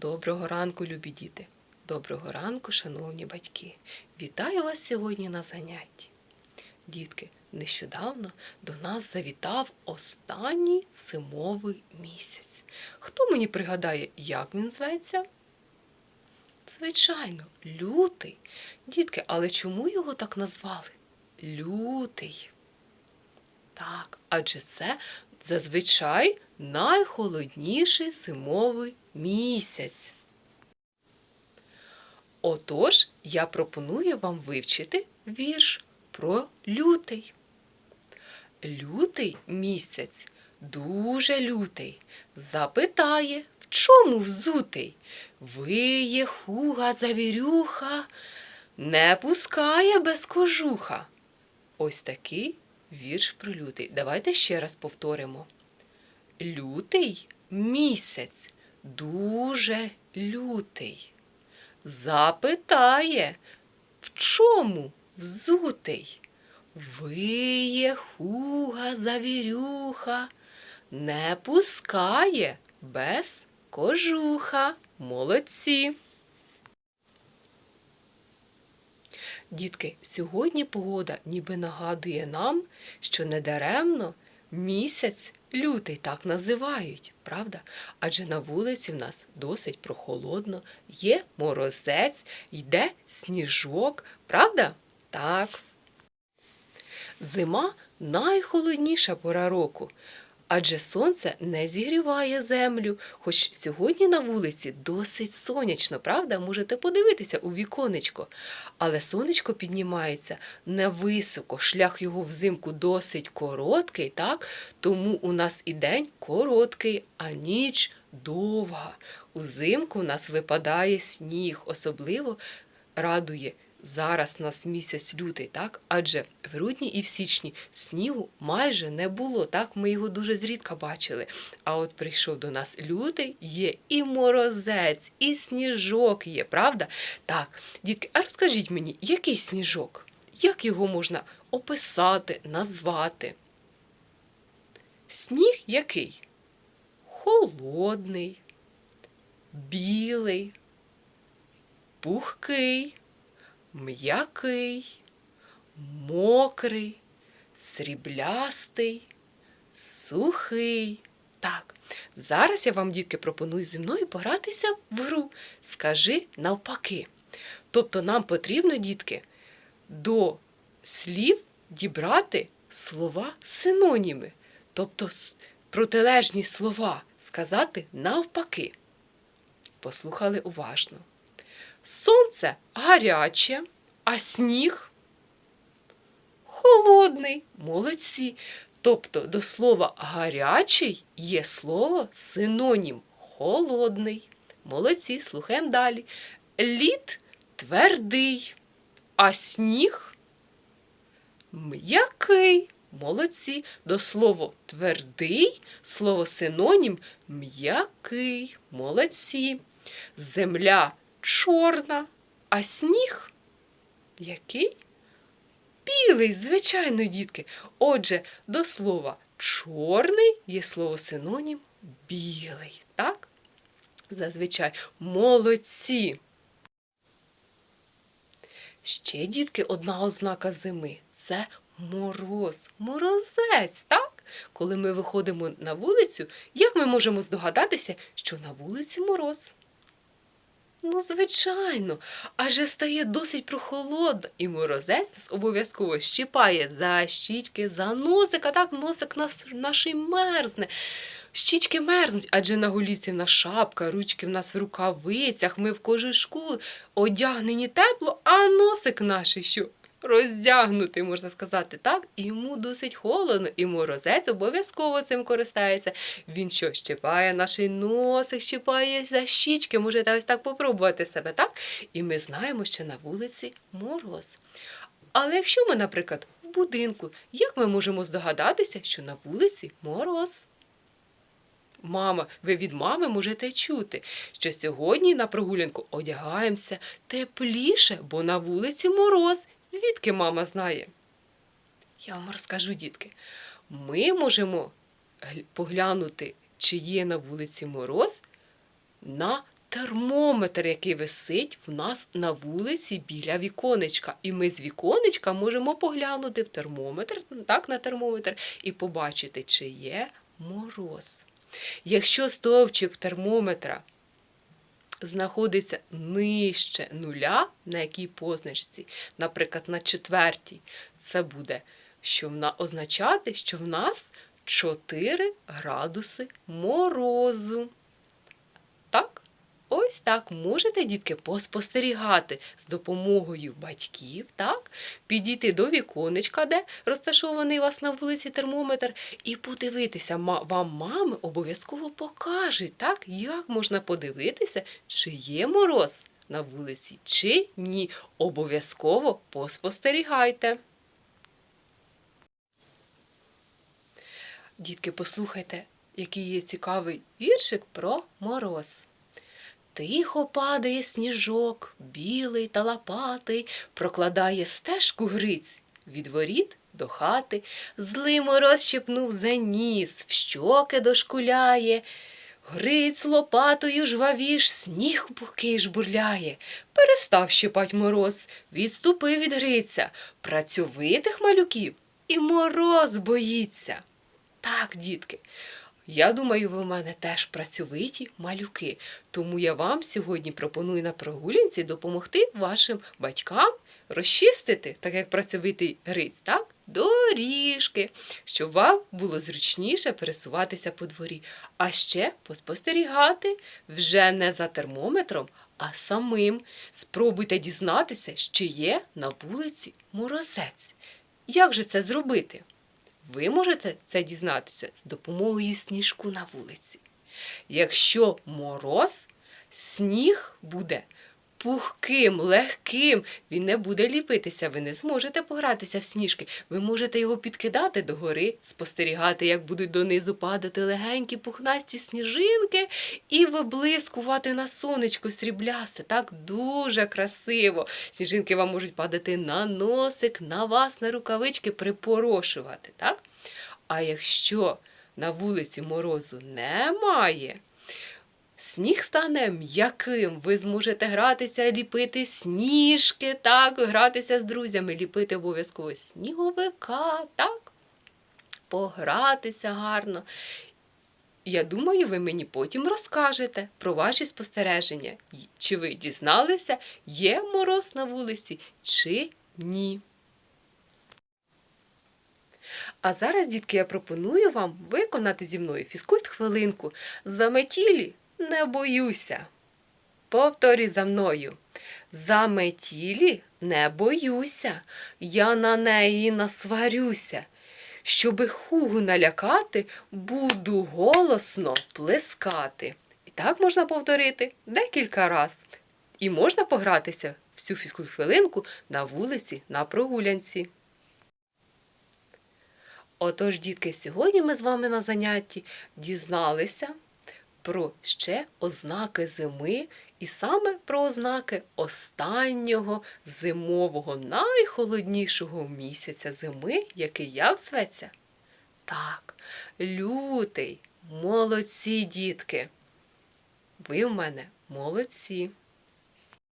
Доброго ранку, любі діти! Доброго ранку, шановні батьки! Вітаю вас сьогодні на занятті. Дітки, нещодавно до нас завітав останній зимовий місяць. Хто мені пригадає, як він зветься? Звичайно, лютий. Дітки, але чому його так назвали? Лютий. Так, адже це зазвичай найхолодніший зимовий місяць. Отож, я пропоную вам вивчити вірш про лютий. Лютий місяць дуже лютий. Запитає, в чому взутий? Виє хуга завірюха, не пускає без кожуха. Ось такий вірш про лютий. Давайте ще раз повторимо. Лютий місяць дуже лютий. Запитає, в чому взутий? Виє хуга завірюха, не пускає без кожуха. Молодці. Дітки, сьогодні погода ніби нагадує нам, що недаремно місяць лютий так називають, правда? Адже на вулиці в нас досить прохолодно, є морозець, йде сніжок, правда? Так. Зима найхолодніша пора року, адже сонце не зігріває землю, хоч сьогодні на вулиці досить сонячно, правда? Можете подивитися у віконечко. Але сонечко піднімається невисоко, шлях його взимку досить короткий, так? Тому у нас і день короткий, а ніч довга. Узимку у нас випадає сніг, особливо радує зараз нас місяць лютий, так? Адже в грудні і в січні снігу майже не було, так? Ми його дуже зрідка бачили. А от прийшов до нас лютий, є і морозець, і сніжок є, правда? Так, дітки, а розкажіть мені, який сніжок? Як його можна описати, назвати? Сніг який? Холодний, білий, пухкий, м'який, мокрий, сріблястий, сухий. Так, зараз я вам, дітки, пропоную зі мною погратися в гру. Скажи навпаки. Тобто нам потрібно, дітки, до слів дібрати слова синоніми, тобто протилежні слова сказати навпаки. Послухали уважно. Сонце гаряче, а сніг холодний. Молодці. Тобто до слова гарячий є слово синонім холодний. Молодці, слухаємо далі. Лід твердий, а сніг м'який. Молодці. До слова твердий, слово синонім м'який. Молодці. Земля чорна, а сніг який? Білий, звичайно, дітки. Отже, до слова чорний є слово синонім білий. Так? Зазвичай молодці. Ще, дітки, одна ознака зими це мороз, морозець, так? Коли ми виходимо на вулицю, як ми можемо здогадатися, що на вулиці мороз? Ну, звичайно, адже стає досить прохолодно, і морозець нас обов'язково щіпає за щічки, за носик, а так носик нас наший мерзне. Щічки мерзнуть, адже на голівці в нас шапка, ручки в нас в рукавицях, ми в кожушку одягнені тепло, а носик наш що? Роздягнутий, можна сказати, так? Йому досить холодно, і морозець обов'язково цим користається. Він що, щипає наш носик, щипає за щічки, можете ось так попробувати себе, так? І ми знаємо, що на вулиці мороз. Але якщо ми, наприклад, в будинку, як ми можемо здогадатися, що на вулиці мороз? Мама, ви від мами можете чути, що сьогодні на прогулянку одягаємося тепліше, бо на вулиці мороз. Звідки мама знає? Я вам розкажу, дітки. Ми можемо поглянути, чи є на вулиці мороз, на термометр, який висить в нас на вулиці біля віконечка. І ми з віконечка можемо поглянути в термометр, так, на термометр, і побачити, чи є мороз. Якщо стовпчик термометра знаходиться нижче нуля, на якій позначці, наприклад, на четвертій, це буде що вона означати, що в нас 4 градуси морозу. Ось так можете, дітки, поспостерігати з допомогою батьків, так? підійти до віконечка, де розташований у вас на вулиці термометр, і подивитися, вам мами обов'язково покажуть, так? як можна подивитися, чи є мороз на вулиці, чи ні. Обов'язково поспостерігайте. Дітки, послухайте, який є цікавий віршик про мороз. Тихо падає сніжок, білий та лопатий, прокладає стежку гриць від воріт до хати. Злий мороз щепнув за ніс, в щоки дошкуляє. Гриць лопатою жвавіш, сніг букий жбурляє. Перестав щипать мороз, відступив від гриця, працьовитих малюків і мороз боїться. Так, дітки, я думаю, ви в мене теж працьовиті малюки. Тому я вам сьогодні пропоную на прогулянці допомогти вашим батькам розчистити, так як працьовитий гриць, так? Доріжки, щоб вам було зручніше пересуватися по дворі. А ще поспостерігати вже не за термометром, а самим. Спробуйте дізнатися, що є на вулиці морозець. Як же це зробити? Ви можете це дізнатися з допомогою сніжку на вулиці. Якщо мороз, сніг буде пухким, легким, він не буде ліпитися, ви не зможете погратися в сніжки. Ви можете його підкидати догори, спостерігати, як будуть донизу падати легенькі пухнасті сніжинки і виблискувати на сонечку сріблясте. Так дуже красиво. Сніжинки вам можуть падати на носик, на вас, на рукавички, припорошувати. Так? А якщо на вулиці морозу немає, сніг стане м'яким, ви зможете гратися, ліпити сніжки, так, гратися з друзями, ліпити обов'язково сніговика, так, погратися гарно. Я думаю, ви мені потім розкажете про ваші спостереження. Чи ви дізналися, є мороз на вулиці, чи ні. А зараз, дітки, я пропоную вам виконати зі мною фізкульт-хвилинку. Заметілі не боюся. Повторі за мною. Заметілі не боюся, я на неї насварюся. Щоби хугу налякати, буду голосно плескати. І так можна повторити декілька раз. І можна погратися всю фізкульт-хвилинку на вулиці, на прогулянці. Отож, дітки, сьогодні ми з вами на занятті дізналися про ще ознаки зими, і саме про ознаки останнього зимового, найхолоднішого місяця зими, який як зветься? Так, лютий. Молодці, дітки. Ви в мене молодці.